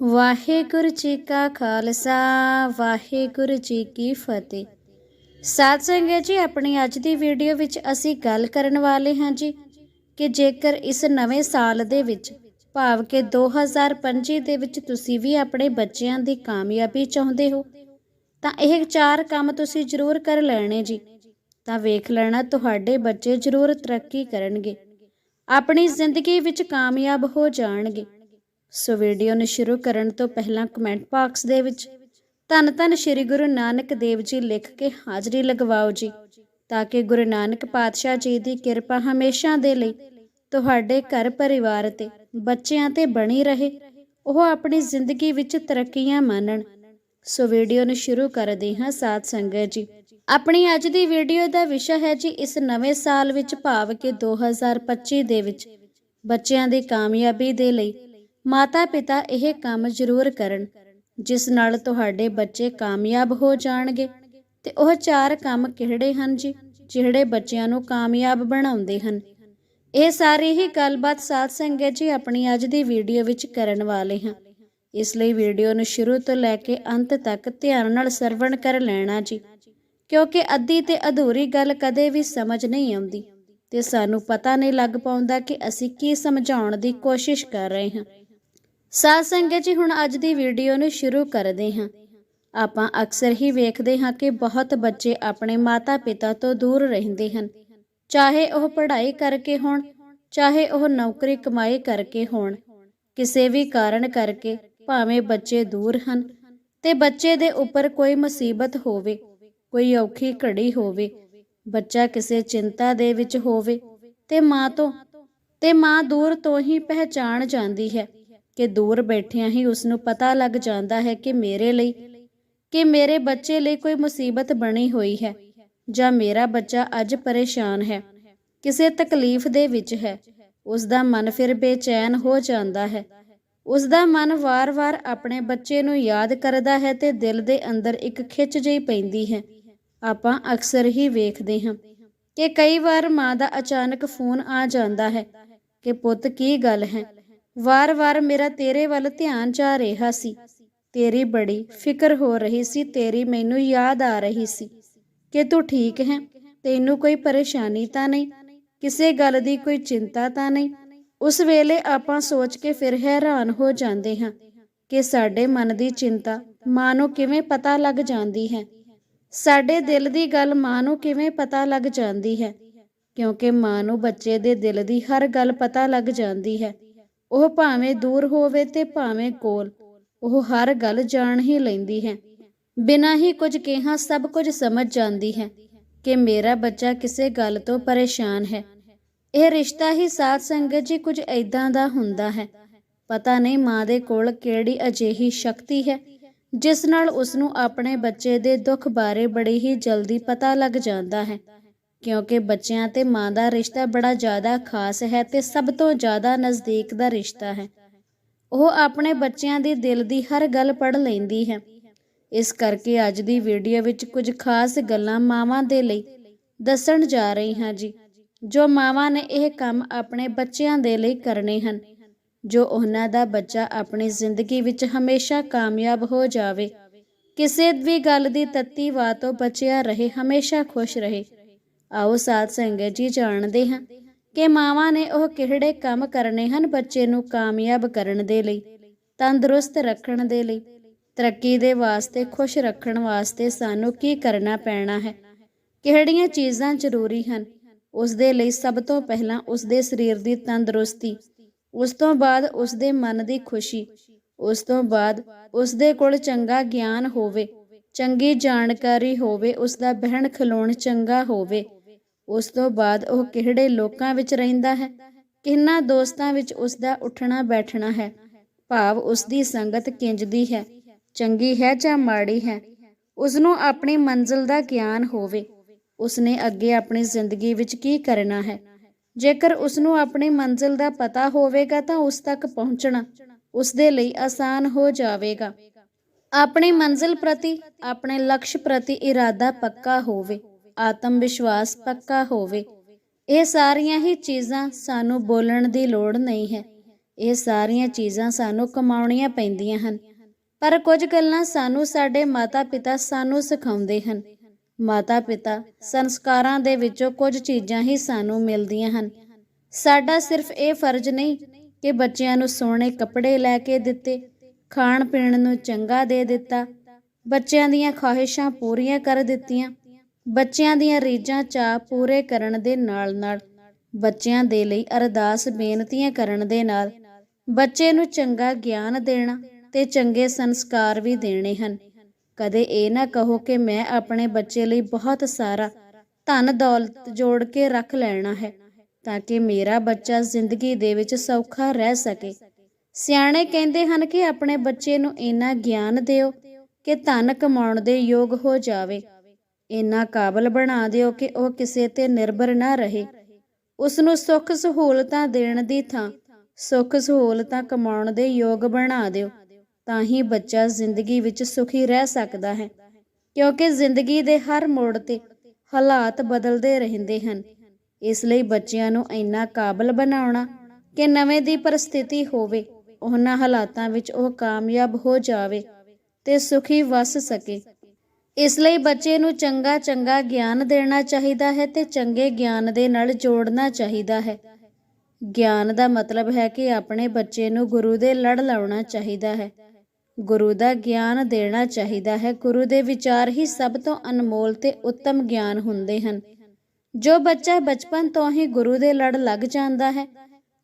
ਵਾਹਿਗੁਰੂ ਜੀ ਕਾ ਖਾਲਸਾ, ਵਾਹਿਗੁਰੂ ਜੀ ਕੀ ਫਤਿਹ। ਸਾਧ ਸੰਗਤ ਜੀ, ਆਪਣੀ ਅੱਜ ਦੀ ਵੀਡੀਓ ਵਿੱਚ ਅਸੀਂ ਗੱਲ ਕਰਨ ਵਾਲੇ ਹਾਂ ਜੀ ਕਿ ਜੇਕਰ ਇਸ ਨਵੇਂ ਸਾਲ ਦੇ ਵਿੱਚ ਭਾਵ ਕਿ 2025 ਦੇ ਵਿੱਚ ਤੁਸੀਂ ਵੀ ਆਪਣੇ ਬੱਚਿਆਂ ਦੀ ਕਾਮਯਾਬੀ ਚਾਹੁੰਦੇ ਹੋ, ਤਾਂ ਇਹ ਚਾਰ ਕੰਮ ਤੁਸੀਂ ਜ਼ਰੂਰ ਕਰ ਲੈਣੇ ਜੀ। ਤਾਂ ਵੇਖ ਲੈਣਾ, ਤੁਹਾਡੇ ਬੱਚੇ ਜ਼ਰੂਰ ਤਰੱਕੀ ਕਰਨਗੇ। ਆਪਣੀ ਜ਼ਿੰਦਗੀ ਵਿੱਚ ਕਾਮਯਾਬ ਹੋ ਜਾਣਗੇ। ਸੋ ਵੀਡੀਓ ਨੂੰ ਸ਼ੁਰੂ ਕਰਨ ਤੋਂ ਪਹਿਲਾਂ ਕਮੈਂਟ ਬਾਕਸ ਦੇ ਵਿੱਚ, ਧੰਨ ਧੰਨ ਸ੍ਰੀ ਗੁਰੂ ਨਾਨਕ ਦੇਵ ਜੀ ਲਿਖ ਕੇ ਹਾਜ਼ਰੀ ਲਗਵਾਓ ਜੀ, ਤਾਂ ਕਿ ਗੁਰੂ ਨਾਨਕ ਪਾਤਸ਼ਾਹ ਜੀ ਦੀ ਕਿਰਪਾ ਹਮੇਸ਼ਾ ਦੇ ਲਈ ਤੁਹਾਡੇ ਘਰ ਪਰਿਵਾਰ ਤੇ ਬੱਚਿਆਂ ਤੇ ਬਣੀ ਰਹੇ, ਉਹ ਆਪਣੀ ਜ਼ਿੰਦਗੀ ਵਿੱਚ ਤਰੱਕੀਆਂ ਮਾਣਨ ਸੋ ਵੀਡੀਓ ਨੂੰ ਸ਼ੁਰੂ ਕਰਦੇ ਹਾਂ ਸਾਧ ਸੰਗਤ ਜੀ। ਆਪਣੀ ਅੱਜ ਦੀ ਵੀਡੀਓ ਦਾ ਵਿਸ਼ਾ ਹੈ ਜੀ, ਇਸ ਨਵੇਂ ਸਾਲ ਵਿੱਚ ਭਾਵ ਕਿ 2025 ਦੇ ਵਿੱਚ ਬੱਚਿਆਂ ਦੀ ਕਾਮਯਾਬੀ ਦੇ ਲਈ ਮਾਤਾ ਪਿਤਾ ਇਹ ਕੰਮ ਜ਼ਰੂਰ ਕਰਨ, ਜਿਸ ਨਾਲ ਤੁਹਾਡੇ ਬੱਚੇ ਕਾਮਯਾਬ ਹੋ ਜਾਣਗੇ। ਤੇ ਉਹ ਚਾਰ ਕੰਮ ਕਿਹੜੇ ਹਨ ਜੀ, ਜਿਹੜੇ ਬੱਚਿਆਂ ਨੂੰ ਕਾਮਯਾਬ ਬਣਾਉਂਦੇ ਹਨ? ਇਹ ਸਾਰੀ ਹੀ ਗੱਲਬਾਤ ਸਾਧ ਸੰਗਤ ਜੀ ਆਪਣੀ ਅੱਜ ਦੀ ਵੀਡੀਓ ਵਿੱਚ ਕਰਨ ਵਾਲੇ ਹਾਂ। ਇਸ ਲਈ ਵੀਡੀਓ ਨੂੰ ਸ਼ੁਰੂ ਤੋਂ ਲੈ ਕੇ ਅੰਤ ਤੱਕ ਧਿਆਨ ਨਾਲ ਸਰਵਣ ਕਰ ਲੈਣਾ ਜੀ। ਕਿਉਂਕਿ ਅੱਧੀ ਤੇ ਅਧੂਰੀ ਗੱਲ ਕਦੇ ਵੀ ਸਮਝ ਨਹੀਂ ਆਉਂਦੀ ਤੇ ਸਾਨੂੰ ਪਤਾ ਨਹੀਂ ਲੱਗ ਪਾਉਂਦਾ ਕਿ ਅਸੀਂ ਕੀ ਸਮਝਾਉਣ ਦੀ ਕੋਸ਼ਿਸ਼ ਕਰ ਰਹੇ ਹਾਂ। ਸਾਧ ਸੰਗਤ ਜੀ, ਹੁਣ ਅੱਜ ਦੀ ਵੀਡੀਓ ਨੂੰ ਸ਼ੁਰੂ ਕਰਦੇ ਹਾਂ। ਆਪਾਂ ਅਕਸਰ ਹੀ ਵੇਖਦੇ ਹਾਂ ਕਿ ਬਹੁਤ ਬੱਚੇ ਆਪਣੇ ਮਾਤਾ-ਪਿਤਾ ਤੋਂ ਦੂਰ ਰਹਿੰਦੇ ਹਨ। ਚਾਹੇ ਉਹ ਪੜ੍ਹਾਈ ਕਰਕੇ ਹੋਣ, ਚਾਹੇ ਉਹ ਨੌਕਰੀ ਕਮਾਈ ਕਰਕੇ ਹੋਣ, ਕਿਸੇ ਵੀ ਕਾਰਨ ਕਰਕੇ ਭਾਵੇਂ ਬੱਚੇ ਦੂਰ ਹਨ, ਤੇ ਬੱਚੇ ਦੇ ਉੱਪਰ ਕੋਈ ਮੁਸੀਬਤ ਹੋਵੇ, ਕੋਈ ਔਖੀ ਘੜੀ ਹੋਵੇ, ਬੱਚਾ ਕਿਸੇ ਚਿੰਤਾ ਦੇ ਵਿੱਚ ਹੋਵੇ, ਤੇ ਮਾਂ ਤੋਂ, ਤੇ ਮਾਂ ਦੂਰ ਤੋਂ ਹੀ ਪਹਿਚਾਣ ਜਾਂਦੀ ਹੈ। ਕਿ ਦੂਰ ਬੈਠਿਆਂ ਹੀ ਉਸ ਨੂੰ ਪਤਾ ਲੱਗ ਜਾਂਦਾ ਹੈ ਕਿ ਮੇਰੇ ਲਈ, ਕਿ ਮੇਰੇ ਬੱਚੇ ਲਈ ਕੋਈ ਮੁਸੀਬਤ ਬਣੀ ਹੋਈ ਹੈ ਜਾਂ ਮੇਰਾ ਬੱਚਾ ਅੱਜ ਪਰੇਸ਼ਾਨ ਹੈ, ਕਿਸੇ ਤਕਲੀਫ ਦੇ ਵਿੱਚ ਹੈ। ਉਸ ਦਾ ਮਨ ਫਿਰ ਬੇਚੈਨ ਹੋ ਜਾਂਦਾ ਹੈ। ਉਸ ਦਾ ਮਨ ਵਾਰ-ਵਾਰ ਆਪਣੇ ਬੱਚੇ ਨੂੰ ਯਾਦ ਕਰਦਾ ਹੈ ਤੇ ਦਿਲ ਦੇ ਅੰਦਰ ਇੱਕ ਖਿੱਚ ਜਿਹੀ ਪੈਂਦੀ ਹੈ। ਆਪਾਂ ਅਕਸਰ ਹੀ ਵੇਖਦੇ ਹਾਂ ਕਿ ਕਈ ਵਾਰ ਮਾਂ ਦਾ ਅਚਾਨਕ ਫੋਨ ਆ ਜਾਂਦਾ ਹੈ ਕਿ ਪੁੱਤ ਕੀ ਗੱਲ ਹੈ? ਵਾਰ-ਵਾਰ ਮੇਰਾ ਤੇਰੇ ਵੱਲ ਧਿਆਨ ਜਾ ਰਿਹਾ ਸੀ। ਤੇਰੀ ਬੜੀ ਫਿਕਰ ਹੋ ਰਹੀ ਸੀ, ਤੇਰੀ ਮੈਨੂੰ ਯਾਦ ਆ ਰਹੀ ਸੀ ਕਿ ਤੂੰ ਠੀਕ ਹੈ, ਤੈਨੂੰ ਕੋਈ ਪਰੇਸ਼ਾਨੀ ਤਾਂ ਨਹੀਂ, ਕਿਸੇ ਗੱਲ ਦੀ ਕੋਈ ਚਿੰਤਾ ਤਾਂ ਨਹੀਂ। ਉਸ ਵੇਲੇ ਆਪਾਂ ਸੋਚ ਕੇ ਫਿਰ ਹੈਰਾਨ ਹੋ ਜਾਂਦੇ ਹਾਂ ਕਿ ਸਾਡੇ ਮਨ ਦੀ ਚਿੰਤਾ ਮਾਂ ਨੂੰ ਕਿਵੇਂ ਪਤਾ ਲੱਗ ਜਾਂਦੀ ਹੈ। ਸਾਡੇ ਦਿਲ ਦੀ ਗੱਲ ਮਾਂ ਨੂੰ ਕਿਵੇਂ ਪਤਾ ਲੱਗ ਜਾਂਦੀ ਹੈ, ਕਿਉਂਕਿ ਮਾਂ ਨੂੰ ਬੱਚੇ ਦੇ ਦਿਲ ਦੀ ਹਰ ਗੱਲ ਪਤਾ ਲੱਗ ਜਾਂਦੀ ਹੈ। ਉਹ ਭਾਵੇਂ ਦੂਰ ਹੋਵੇ ਤੇ ਭਾਵੇਂ ਕੋਲ, ਉਹ ਹਰ ਗੱਲ ਜਾਣ ਹੀ ਲੈਂਦੀ ਹੈ। ਬਿਨਾਂ ਹੀ ਕੁਝ ਕਿਹਾ ਸਭ ਕੁਝ ਸਮਝ ਜਾਂਦੀ ਹੈ ਕਿ ਮੇਰਾ ਬੱਚਾ ਕਿਸੇ ਗੱਲ ਤੋਂ ਪਰੇਸ਼ਾਨ ਹੈ। ਇਹ ਰਿਸ਼ਤਾ ਹੀ ਸਾਥ ਸੰਗਤ ਜੀ ਕੁਝ ਐਦਾਂ ਦਾ ਹੁੰਦਾ ਹੈ। ਪਤਾ ਨਹੀਂ ਮਾਂ ਦੇ ਕੋਲ ਕਿਹੜੀ ਅਜਿਹੀ ਸ਼ਕਤੀ ਹੈ, ਜਿਸ ਨਾਲ ਉਸ ਨੂੰ ਆਪਣੇ ਬੱਚੇ ਦੇ ਦੁੱਖ ਬਾਰੇ ਬੜੀ ਹੀ ਜਲਦੀ ਪਤਾ ਲੱਗ ਜਾਂਦਾ ਹੈ। ਕਿਉਂਕਿ ਬੱਚਿਆਂ ਤੇ ਮਾਂ ਦਾ ਰਿਸ਼ਤਾ ਬੜਾ ਜ਼ਿਆਦਾ ਖਾਸ ਹੈ ਤੇ ਸਭ ਤੋਂ ਜ਼ਿਆਦਾ ਨਜ਼ਦੀਕ ਦਾ ਰਿਸ਼ਤਾ ਹੈ। ਉਹ ਆਪਣੇ ਬੱਚਿਆਂ ਦੇ ਦਿਲ ਦੀ ਹਰ ਗੱਲ ਪੜ ਲੈਂਦੀ ਹੈ। ਇਸ ਕਰਕੇ ਅੱਜ ਦੀ ਵੀਡੀਓ ਵਿੱਚ ਕੁਝ ਖਾਸ ਗੱਲਾਂ ਮਾਵਾਂ ਦੇ ਲਈ ਦੱਸਣ ਜਾ ਰਹੀ ਹਾਂ ਜੀ, ਜੋ ਮਾਵਾਂ ਨੇ ਇਹ ਕੰਮ ਆਪਣੇ ਬੱਚਿਆਂ ਦੇ ਲਈ ਕਰਨੇ ਹਨ, ਜੋ ਉਹਨਾਂ ਦਾ ਬੱਚਾ ਆਪਣੀ ਜ਼ਿੰਦਗੀ ਵਿੱਚ ਹਮੇਸ਼ਾ ਕਾਮਯਾਬ ਹੋ ਜਾਵੇ। ਕਿਸੇ ਵੀ ਗੱਲ ਦੀ ਤੱਤੀ ਬਾਤ ਤੋਂ ਬਚਿਆ ਰਹੇ, ਹਮੇਸ਼ਾ ਖੁਸ਼ ਰਹੇ। ਆਓ ਸਾਧ ਸੰਗਤ ਜੀ ਜਾਣਦੇ ਹਾਂ ਕਿ ਮਾਵਾਂ ਨੇ ਉਹ ਕਿਹੜੇ ਕੰਮ ਕਰਨੇ ਹਨ ਬੱਚੇ ਨੂੰ ਕਾਮਯਾਬ ਕਰਨ ਦੇ ਲਈ, ਤੰਦਰੁਸਤ ਰੱਖਣ ਦੇ ਲਈ, ਤਰੱਕੀ ਦੇ ਵਾਸਤੇ, ਖੁਸ਼ ਰੱਖਣ ਵਾਸਤੇ ਸਾਨੂੰ ਕੀ ਕਰਨਾ ਪੈਣਾ ਹੈ, ਕਿਹੜੀਆਂ ਚੀਜ਼ਾਂ ਜ਼ਰੂਰੀ ਹਨ, ਉਸ ਦੇ ਲਈ ਸਭ ਤੋਂ ਪਹਿਲਾਂ ਉਸ ਦੇ ਸਰੀਰ ਦੀ ਤੰਦਰੁਸਤੀ, ਉਸ ਤੋਂ ਬਾਅਦ ਉਸ ਦੇ ਮਨ ਦੀ ਖੁਸ਼ੀ, ਉਸ ਤੋਂ ਬਾਅਦ ਉਸ ਦੇ ਕੋਲ ਚੰਗਾ ਗਿਆਨ ਹੋਵੇ, ਚੰਗੀ ਜਾਣਕਾਰੀ ਹੋਵੇ, ਉਸ ਦਾ ਬਹਿਣ ਖਲੋਣ ਚੰਗਾ ਹੋਵੇ ਉਸ ਤੋਂ ਬਾਅਦ ਉਹ ਕਿਹੜੇ ਲੋਕਾਂ ਵਿੱਚ ਰਹਿੰਦਾ ਹੈ? ਕਿੰਨਾ ਦੋਸਤਾਂ ਵਿੱਚ ਉਸ ਦਾ ਉੱਠਣਾ ਬੈਠਣਾ ਹੈ? ਭਾਵ ਉਸ ਦੀ ਸੰਗਤ ਕਿੰਜਦੀ ਹੈ? ਚੰਗੀ ਹੈ ਜਾਂ ਮਾੜੀ ਹੈ? ਉਸ ਨੂੰ ਆਪਣੀ ਮੰਜ਼ਿਲ ਦਾ ਗਿਆਨ ਹੋਵੇ। ਉਸ ਨੇ ਅੱਗੇ ਆਪਣੀ ਜ਼ਿੰਦਗੀ ਵਿੱਚ ਕੀ ਕਰਨਾ ਹੈ? ਜੇਕਰ ਉਸ ਨੂੰ ਆਪਣੀ ਮੰਜ਼ਿਲ ਦਾ ਪਤਾ ਹੋਵੇਗਾ ਤਾਂ ਉਸ ਤੱਕ ਪਹੁੰਚਣਾ ਉਸ ਦੇ ਲਈ ਆਸਾਨ ਹੋ ਜਾਵੇਗਾ। ਆਪਣੀ ਮੰਜ਼ਿਲ ਪ੍ਰਤੀ, ਆਪਣੇ ਲਕਸ਼ ਪ੍ਰਤੀ ਇਰਾਦਾ ਪੱਕਾ ਹੋਵੇ। ਆਤਮ ਵਿਸ਼ਵਾਸ ਪੱਕਾ ਹੋਵੇ। ਇਹ ਸਾਰੀਆਂ ਹੀ ਚੀਜ਼ਾਂ ਸਾਨੂੰ ਬੋਲਣ ਦੀ ਲੋੜ ਨਹੀਂ ਹੈ। ਇਹ ਸਾਰੀਆਂ ਚੀਜ਼ਾਂ ਸਾਨੂੰ ਕਮਾਉਣੀਆਂ ਪੈਂਦੀਆਂ ਹਨ। ਪਰ ਕੁਝ ਗੱਲਾਂ ਸਾਨੂੰ ਸਾਡੇ ਮਾਤਾ-ਪਿਤਾ ਸਾਨੂੰ ਸਿਖਾਉਂਦੇ ਹਨ। ਮਾਤਾ-ਪਿਤਾ ਸੰਸਕਾਰਾਂ ਦੇ ਵਿੱਚੋਂ ਕੁਝ ਚੀਜ਼ਾਂ ਹੀ ਸਾਨੂੰ ਮਿਲਦੀਆਂ ਹਨ। ਸਾਡਾ ਸਿਰਫ ਇਹ ਫਰਜ਼ ਨਹੀਂ ਕਿ ਬੱਚਿਆਂ ਨੂੰ ਸੋਹਣੇ ਕੱਪੜੇ ਲੈ ਕੇ ਦਿੱਤੇ ਖਾਣ ਪੀਣ ਨੂੰ ਚੰਗਾ ਦੇ ਦਿੱਤਾ, ਬੱਚਿਆਂ ਦੀਆਂ ਖਵਾਹਿਸ਼ਾਂ ਪੂਰੀਆਂ ਕਰ ਦਿੱਤੀਆਂ ਬੱਚਿਆਂ ਦੀਆਂ ਰੀਝਾਂ ਚਾਹ ਪੂਰੇ ਕਰਨ ਦੇ ਨਾਲ-ਨਾਲ ਬੱਚਿਆਂ ਦੇ ਲਈ ਅਰਦਾਸ ਬੇਨਤੀਆਂ ਕਰਨ ਦੇ ਨਾਲ ਬੱਚੇ ਨੂੰ ਚੰਗਾ ਗਿਆਨ ਦੇਣਾ ਤੇ ਚੰਗੇ ਸੰਸਕਾਰ ਵੀ ਦੇਣੇ ਹਨ। ਕਦੇ ਇਹ ਨਾ ਕਹੋ ਕਿ ਮੈਂ ਆਪਣੇ ਬੱਚੇ ਲਈ ਬਹੁਤ ਸਾਰਾ ਧਨ ਦੌਲਤ ਜੋੜ ਕੇ ਰੱਖ ਲੈਣਾ ਹੈ ਤਾਂ ਕਿ ਮੇਰਾ ਬੱਚਾ ਜ਼ਿੰਦਗੀ ਦੇ ਵਿੱਚ ਸੌਖਾ ਰਹਿ ਸਕੇ। ਸਿਆਣੇ ਕਹਿੰਦੇ ਹਨ ਕਿ ਆਪਣੇ ਬੱਚੇ ਨੂੰ ਇੰਨਾ ਗਿਆਨ ਦਿਓ ਕਿ ਧਨ ਕਮਾਉਣ ਦੇ ਯੋਗ ਹੋ ਜਾਵੇ। ਇੰਨਾ ਕਾਬਲ ਬਣਾ ਦਿਓ ਕਿ ਉਹ ਕਿਸੇ ਤੇ ਨਿਰਭਰ ਨਾ ਰਹੇ। ਉਸ ਨੂੰ ਸੁੱਖ ਸਹੂਲਤਾਂ ਦੇਣ ਦੀ ਥਾਂ, ਸੁੱਖ ਸਹੂਲਤਾਂ ਕਮਾਉਣ ਦੇ ਯੋਗ ਬਣਾ ਦਿਓ, ਤਾਂ ਹੀ ਬੱਚਾ ਜ਼ਿੰਦਗੀ ਵਿੱਚ ਸੁਖੀ ਰਹਿ ਸਕਦਾ ਹੈ। ਕਿਉਂਕਿ ਜ਼ਿੰਦਗੀ ਦੇ ਹਰ ਮੋੜ ਤੇ ਹਾਲਾਤ ਬਦਲਦੇ ਰਹਿੰਦੇ ਹਨ। ਇਸ ਲਈ ਬੱਚਿਆਂ ਨੂੰ ਇੰਨਾ ਕਾਬਲ ਬਣਾਉਣਾ ਕਿ ਨਵੇਂ ਦੀ ਪਰਿਸਥਿਤੀ ਹੋਵੇ, ਉਹਨਾਂ ਹਾਲਾਤਾਂ ਵਿੱਚ ਉਹ ਕਾਮਯਾਬ ਹੋ ਜਾਵੇ ਤੇ ਸੁਖੀ ਵਸ ਸਕੇ। ਇਸ ਲਈ ਬੱਚੇ ਨੂੰ ਚੰਗਾ ਚੰਗਾ ਗਿਆਨ ਦੇਣਾ ਚਾਹੀਦਾ ਹੈ ਤੇ ਚੰਗੇ ਗਿਆਨ ਦੇ ਨਾਲ ਜੋੜਨਾ ਚਾਹੀਦਾ ਹੈ। ਗਿਆਨ ਦਾ ਮਤਲਬ ਹੈ ਕਿ ਆਪਣੇ ਬੱਚੇ ਨੂੰ ਗੁਰੂ ਦੇ ਲੜ ਲਾਉਣਾ ਚਾਹੀਦਾ ਹੈ। ਗੁਰੂ ਦਾ ਗਿਆਨ ਦੇਣਾ ਚਾਹੀਦਾ ਹੈ। ਗੁਰੂ ਦੇ ਵਿਚਾਰ ਹੀ ਸਭ ਤੋਂ ਅਨਮੋਲ ਤੇ ਉੱਤਮ ਗਿਆਨ ਹੁੰਦੇ ਹਨ। ਜੋ ਬੱਚਾ ਬਚਪਨ ਤੋਂ ਹੀ ਗੁਰੂ ਦੇ ਲੜ ਲੱਗ ਜਾਂਦਾ ਹੈ,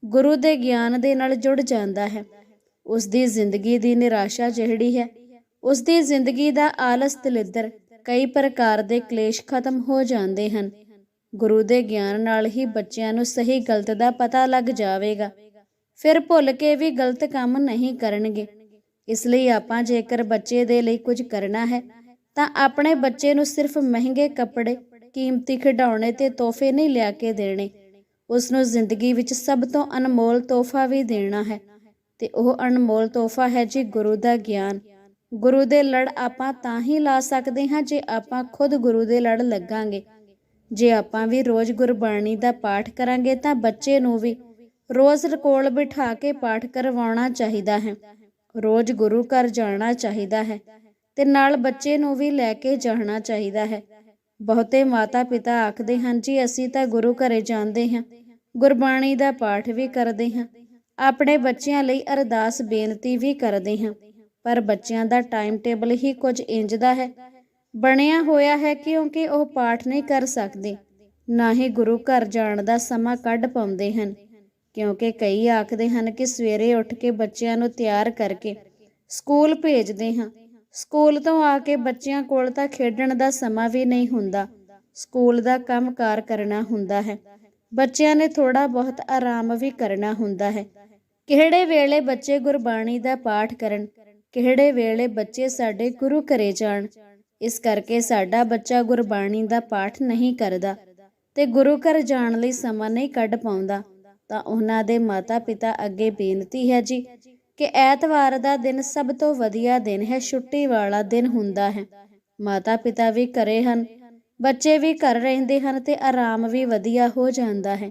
ਗੁਰੂ ਦੇ ਗਿਆਨ ਦੇ ਨਾਲ ਜੁੜ ਜਾਂਦਾ ਹੈ। ਉਸ ਦੀ ਜ਼ਿੰਦਗੀ ਦੀ ਨਿਰਾਸ਼ਾ ਜਿਹੜੀ ਹੈ ਉਸ ਦੀ ਜ਼ਿੰਦਗੀ ਦਾ ਆਲਸ ਦਲਿੱਦਰ ਕਈ ਪ੍ਰਕਾਰ ਦੇ ਕਲੇਸ਼ ਖਤਮ ਹੋ ਜਾਂਦੇ ਹਨ। ਗੁਰੂ ਦੇ ਗਿਆਨ ਨਾਲ ਹੀ ਬੱਚਿਆਂ ਨੂੰ ਸਹੀ ਗਲਤ ਦਾ ਪਤਾ ਲੱਗ ਜਾਵੇਗਾ। ਫਿਰ ਭੁੱਲ ਕੇ ਵੀ ਗਲਤ ਕੰਮ ਨਹੀਂ ਕਰਨਗੇ। ਇਸ ਲਈ ਆਪਾਂ ਜੇਕਰ ਬੱਚੇ ਦੇ ਲਈ ਕੁਝ ਕਰਨਾ ਹੈ, ਤਾਂ ਆਪਣੇ ਬੱਚੇ ਨੂੰ ਸਿਰਫ ਮਹਿੰਗੇ ਕੱਪੜੇ, ਕੀਮਤੀ ਖਿਡੌਣੇ ਤੇ ਤੋਹਫੇ ਨਹੀਂ ਲਿਆ ਕੇ ਦੇਣੇ। ਉਸ ਨੂੰ ਜ਼ਿੰਦਗੀ ਵਿੱਚ ਸਭ ਤੋਂ ਅਨਮੋਲ ਤੋਹਫਾ ਵੀ ਦੇਣਾ ਹੈ। ਤੇ ਉਹ ਅਨਮੋਲ ਤੋਹਫਾ ਹੈ ਜੀ ਗੁਰੂ ਦਾ ਗਿਆਨ। ਗੁਰੂ ਦੇ ਲੜ ਆਪਾਂ ਤਾਂ ਹੀ ਲਾ ਸਕਦੇ ਹਾਂ ਜੇ ਆਪਾਂ ਖੁਦ ਗੁਰੂ ਦੇ ਲੜ ਲੱਗਾਂਗੇ। ਜੇ ਆਪਾਂ ਵੀ ਰੋਜ਼ ਗੁਰਬਾਣੀ ਦਾ ਪਾਠ ਕਰਾਂਗੇ ਤਾਂ ਬੱਚੇ ਨੂੰ ਵੀ ਰੋਜ਼ ਕੋਲ ਬਿਠਾ ਕੇ ਪਾਠ ਕਰਵਾਉਣਾ ਚਾਹੀਦਾ ਹੈ। ਰੋਜ਼ ਗੁਰੂ ਘਰ ਜਾਣਾ ਚਾਹੀਦਾ ਹੈ ਤੇ ਨਾਲ ਬੱਚੇ ਨੂੰ ਵੀ ਲੈ ਕੇ ਜਾਣਾ ਚਾਹੀਦਾ ਹੈ। ਬਹੁਤੇ ਮਾਤਾ ਪਿਤਾ ਆਖਦੇ ਹਨ, ਜੀ, ਅਸੀਂ ਤਾਂ ਗੁਰੂ ਘਰੇ ਜਾਂਦੇ ਹਾਂ। ਗੁਰਬਾਣੀ ਦਾ ਪਾਠ ਵੀ ਕਰਦੇ ਹਾਂ। ਆਪਣੇ ਬੱਚਿਆਂ ਲਈ ਅਰਦਾਸ ਬੇਨਤੀ ਵੀ ਕਰਦੇ ਹਾਂ। ਪਰ ਬੱਚਿਆਂ ਦਾ ਟਾਈਮ ਟੇਬਲ ਹੀ ਕੁਝ ਇੰਜ ਦਾ ਹੈ। ਬਣਿਆ ਹੋਇਆ ਹੈ ਕਿਉਂਕਿ ਉਹ ਪਾਠ ਨਹੀਂ ਕਰ ਸਕਦੇ। ਨਾ ਹੀ ਗੁਰੂ ਘਰ ਜਾਣ ਦਾ ਸਮਾਂ ਕੱਢ ਪਾਉਂਦੇ ਹਨ। ਕਿਉਂਕਿ ਕਈ ਆਖਦੇ ਹਨ ਕਿ ਸਵੇਰੇ ਉੱਠ ਕੇ ਬੱਚਿਆਂ ਨੂੰ ਤਿਆਰ ਕਰਕੇ ਸਕੂਲ ਭੇਜਦੇ ਹਾਂ। ਸਕੂਲ ਤੋਂ ਆ ਕੇ ਬੱਚਿਆਂ ਕੋਲ ਤਾਂ ਖੇਡਣ ਦਾ ਸਮਾਂ ਵੀ ਨਹੀਂ ਹੁੰਦਾ। ਸਕੂਲ ਦਾ ਕੰਮਕਾਰ ਕਰਨਾ ਹੁੰਦਾ ਹੈ। ਬੱਚਿਆਂ ਨੇ ਥੋੜਾ ਬਹੁਤ ਆਰਾਮ ਵੀ ਕਰਨਾ ਹੁੰਦਾ ਹੈ। ਕਿਹੜੇ ਵੇਲੇ ਬੱਚੇ ਗੁਰਬਾਣੀ ਦਾ ਪਾਠ ਕਰਨ? ਕਿਹੜੇ ਵੇਲੇ ਬੱਚੇ ਸਾਡੇ ਗੁਰੂ ਘਰੇ ਜਾਣ? ਇਸ ਕਰਕੇ ਸਾਡਾ ਬੱਚਾ ਗੁਰਬਾਣੀ ਦਾ ਪਾਠ ਨਹੀਂ ਕਰਦਾ ਤੇ ਗੁਰੂ ਘਰ ਜਾਣ ਲਈ ਸਮਾਂ ਨਹੀਂ ਕੱਢ ਪਾਉਂਦਾ। ਤਾਂ ਉਹਨਾਂ ਦੇ ਮਾਤਾ-ਪਿਤਾ ਅੱਗੇ ਬੇਨਤੀ ਹੈ ਜੀ ਕਿ ਐਤਵਾਰ ਦਾ ਦਿਨ ਸਭ ਤੋਂ ਵਧੀਆ ਦਿਨ ਹੈ, ਛੁੱਟੀ ਵਾਲਾ ਦਿਨ ਹੁੰਦਾ ਹੈ। ਮਾਤਾ-ਪਿਤਾ ਵੀ ਘਰੇ ਹਨ, ਬੱਚੇ ਵੀ ਘਰ ਰਹਿੰਦੇ ਹਨ ਤੇ ਆਰਾਮ ਵੀ ਵਧੀਆ ਹੋ ਜਾਂਦਾ ਹੈ।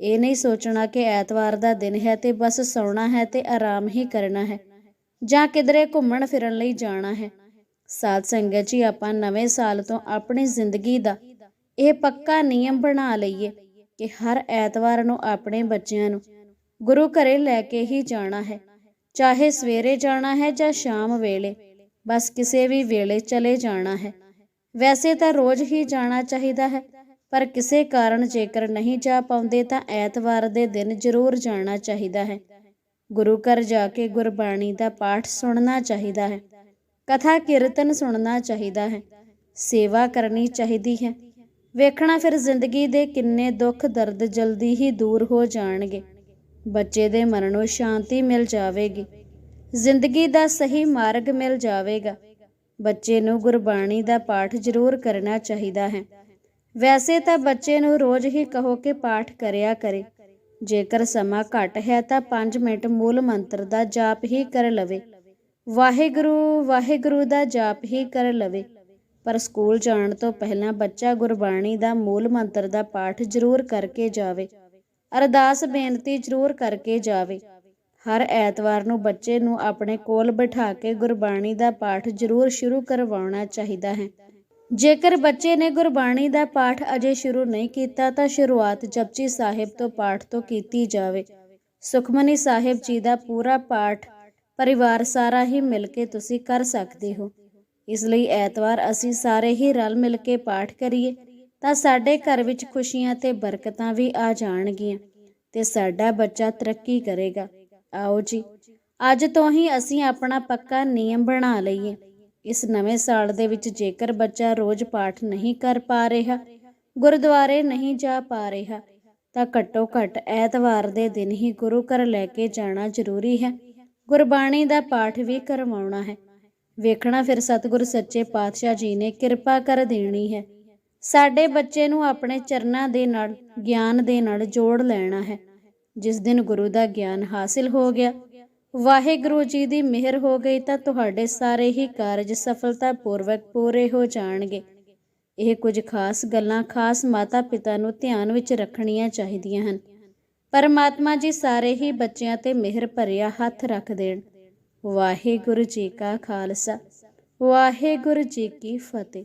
ਇਹ ਨਹੀਂ ਸੋਚਣਾ ਕਿ ਐਤਵਾਰ ਦਾ ਦਿਨ ਹੈ ਤੇ ਬਸ ਸੌਣਾ ਹੈ ਤੇ ਆਰਾਮ ਹੀ ਕਰਨਾ ਹੈ। ਜਾਂ ਕਿਧਰੇ ਘੁੰਮਣ ਫਿਰਨ ਲਈ ਜਾਣਾ ਹੈ। ਸਾਧ ਸੰਗਤ ਜੀ, ਆਪਾਂ ਨਵੇਂ ਸਾਲ ਤੋਂ ਆਪਣੀ ਜ਼ਿੰਦਗੀ ਦਾ ਇਹ ਪੱਕਾ ਨਿਯਮ ਬਣਾ ਲਈਏ ਕਿ ਹਰ ਐਤਵਾਰ ਨੂੰ ਆਪਣੇ ਬੱਚਿਆਂ ਨੂੰ ਗੁਰੂ ਘਰੇ ਲੈ ਕੇ ਹੀ ਜਾਣਾ ਹੈ। ਚਾਹੇ ਸਵੇਰੇ ਜਾਣਾ ਹੈ ਜਾਂ ਸ਼ਾਮ ਵੇਲੇ, ਬਸ ਕਿਸੇ ਵੀ ਵੇਲੇ ਚਲੇ ਜਾਣਾ ਹੈ। ਵੈਸੇ ਤਾਂ ਰੋਜ਼ ਹੀ ਜਾਣਾ ਚਾਹੀਦਾ ਹੈ, ਪਰ ਕਿਸੇ ਕਾਰਨ ਜੇਕਰ ਨਹੀਂ ਜਾ ਪਾਉਂਦੇ ਤਾਂ ਐਤਵਾਰ ਦੇ ਦਿਨ ਜ਼ਰੂਰ ਜਾਣਾ ਚਾਹੀਦਾ ਹੈ। ਗੁਰੂ ਘਰ ਜਾ ਕੇ ਗੁਰਬਾਣੀ ਦਾ ਪਾਠ ਸੁਣਨਾ ਚਾਹੀਦਾ ਹੈ। ਕਥਾ ਕੀਰਤਨ ਸੁਣਨਾ ਚਾਹੀਦਾ ਹੈ। ਸੇਵਾ ਕਰਨੀ ਚਾਹੀਦੀ ਹੈ। ਵੇਖਣਾ ਫਿਰ ਜ਼ਿੰਦਗੀ ਦੇ ਕਿੰਨੇ ਦੁੱਖ ਦਰਦ ਜਲਦੀ ਹੀ ਦੂਰ ਹੋ ਜਾਣਗੇ। ਬੱਚੇ ਦੇ ਮਨ ਨੂੰ ਸ਼ਾਂਤੀ ਮਿਲ ਜਾਵੇਗੀ। ਜ਼ਿੰਦਗੀ ਦਾ ਸਹੀ ਮਾਰਗ ਮਿਲ ਜਾਵੇਗਾ। ਬੱਚੇ ਨੂੰ ਗੁਰਬਾਣੀ ਦਾ ਪਾਠ ਜ਼ਰੂਰ ਕਰਨਾ ਚਾਹੀਦਾ ਹੈ। ਵੈਸੇ ਤਾਂ ਬੱਚੇ ਨੂੰ ਰੋਜ਼ ਹੀ ਕਹੋ ਕਿ ਪਾਠ ਕਰਿਆ ਕਰੇ। ਜੇਕਰ ਸਮਾਂ ਘੱਟ ਹੈ ਤਾਂ 5 ਮਿੰਟ ਮੂਲ ਮੰਤਰ ਦਾ ਜਾਪ ਹੀ ਕਰ ਲਵੇ। ਵਾਹਿਗੁਰੂ ਵਾਹਿਗੁਰੂ ਦਾ ਜਾਪ ਹੀ ਕਰ ਲਵੇ। ਪਰ ਸਕੂਲ ਜਾਣ ਤੋਂ ਪਹਿਲਾਂ ਬੱਚਾ ਗੁਰਬਾਣੀ ਦਾ ਮੂਲ ਮੰਤਰ ਦਾ ਪਾਠ ਜ਼ਰੂਰ ਕਰਕੇ ਜਾਵੇ। ਅਰਦਾਸ ਬੇਨਤੀ ਜ਼ਰੂਰ ਕਰਕੇ ਜਾਵੇ। ਹਰ ਐਤਵਾਰ ਨੂੰ ਬੱਚੇ ਨੂੰ ਆਪਣੇ ਕੋਲ ਬਿਠਾ ਕੇ ਗੁਰਬਾਣੀ ਦਾ ਪਾਠ ਜ਼ਰੂਰ ਸ਼ੁਰੂ ਕਰਵਾਉਣਾ ਚਾਹੀਦਾ ਹੈ। ਜੇਕਰ ਬੱਚੇ ਨੇ ਗੁਰਬਾਣੀ ਦਾ ਪਾਠ ਅਜੇ ਸ਼ੁਰੂ ਨਹੀਂ ਕੀਤਾ, ਤਾਂ ਸ਼ੁਰੂਆਤ ਜਪਜੀ ਸਾਹਿਬ ਤੋਂ ਪਾਠ ਤੋਂ ਕੀਤੀ ਜਾਵੇ। ਸੁਖਮਨੀ ਸਾਹਿਬ ਜੀ ਦਾ ਪੂਰਾ ਪਾਠ ਪਰਿਵਾਰ ਸਾਰਾ ਹੀ ਮਿਲ ਕੇ ਤੁਸੀਂ ਕਰ ਸਕਦੇ ਹੋ। ਇਸ ਲਈ ਐਤਵਾਰ ਅਸੀਂ ਸਾਰੇ ਹੀ ਰਲ ਮਿਲ ਕੇ ਪਾਠ ਕਰੀਏ, ਤਾਂ ਸਾਡੇ ਘਰ ਵਿੱਚ ਖੁਸ਼ੀਆਂ ਤੇ ਬਰਕਤਾਂ ਵੀ ਆ ਜਾਣਗੀਆਂ ਤੇ ਸਾਡਾ ਬੱਚਾ ਤਰੱਕੀ ਕਰੇਗਾ। ਆਓ ਜੀ, ਅੱਜ ਤੋਂ ਹੀ ਅਸੀਂ ਆਪਣਾ ਪੱਕਾ ਨਿਯਮ ਬਣਾ ਲਈਏ। ਇਸ ਨਵੇਂ ਸਾਲ ਦੇ ਵਿੱਚ ਜੇਕਰ ਬੱਚਾ ਰੋਜ਼ ਪਾਠ ਨਹੀਂ ਕਰ ਪਾ ਰਿਹਾ, ਗੁਰਦੁਆਰੇ ਨਹੀਂ ਜਾ ਪਾ ਰਿਹਾ, ਤਾਂ ਘੱਟੋ ਘੱਟ ਐਤਵਾਰ ਦੇ ਦਿਨ ਹੀ ਗੁਰੂ ਘਰ ਲੈ ਕੇ ਜਾਣਾ ਜ਼ਰੂਰੀ ਹੈ। ਗੁਰਬਾਣੀ ਦਾ ਪਾਠ ਵੀ ਕਰਵਾਉਣਾ ਹੈ। ਵੇਖਣਾ ਫਿਰ ਸਤਿਗੁਰ ਸੱਚੇ ਪਾਤਸ਼ਾਹ ਜੀ ਨੇ ਕਿਰਪਾ ਕਰ ਦੇਣੀ ਹੈ। ਸਾਡੇ ਬੱਚੇ ਨੂੰ ਆਪਣੇ ਚਰਨਾਂ ਦੇ ਨਾਲ, ਗਿਆਨ ਦੇ ਨਾਲ ਜੋੜ ਲੈਣਾ ਹੈ। ਜਿਸ ਦਿਨ ਗੁਰੂ ਦਾ ਗਿਆਨ ਹਾਸਿਲ ਹੋ ਗਿਆ ਵਾਹਿਗੁਰੂ ਜੀ ਦੀ ਮਿਹਰ ਹੋ ਗਈ ਤਾਂ ਤੁਹਾਡੇ ਸਾਰੇ ਹੀ ਕਾਰਜ ਸਫਲਤਾ ਪੂਰਵਕ ਪੂਰੇ ਹੋ ਜਾਣਗੇ। ਇਹ ਕੁਝ ਖਾਸ ਗੱਲਾਂ ਖਾਸ ਮਾਤਾ ਪਿਤਾ ਨੂੰ ਧਿਆਨ ਵਿੱਚ ਰੱਖਣੀਆਂ ਚਾਹੀਦੀਆਂ ਹਨ। ਪਰਮਾਤਮਾ ਜੀ ਸਾਰੇ ਹੀ ਬੱਚਿਆਂ ਤੇ ਮਿਹਰ ਭਰਿਆ ਹੱਥ ਰੱਖ ਦੇਣ। ਵਾਹਿਗੁਰੂ ਜੀ ਕਾ ਖਾਲਸਾ। ਵਾਹਿਗੁਰੂ ਜੀ ਕੀ ਫਤਿਹ।